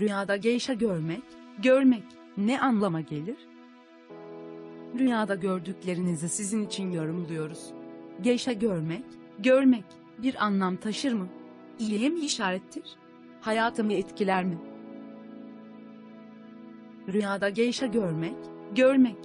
Rüyada geisha görmek, görmek ne anlama gelir? Rüyada gördüklerinizi sizin için yorumluyoruz. Geisha görmek, görmek bir anlam taşır mı? İyiye mi işarettir? Hayatımı etkiler mi? Rüyada geisha görmek, görmek.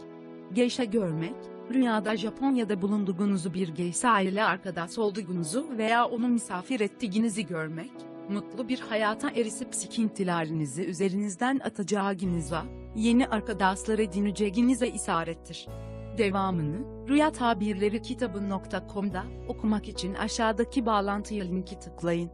Geisha görmek, rüyada Japonya'da bulunduğunuzu bir geisha ile arkadaş olduğunuzu veya onu misafir ettiğinizi görmek, mutlu bir hayata erisip sıkıntılarınızı üzerinizden atacağınıza, yeni arkadaşlar edineceğinize isarettir. Devamını, Rüya Tabirleri kitabı.com'da okumak için aşağıdaki bağlantıya linki tıklayın.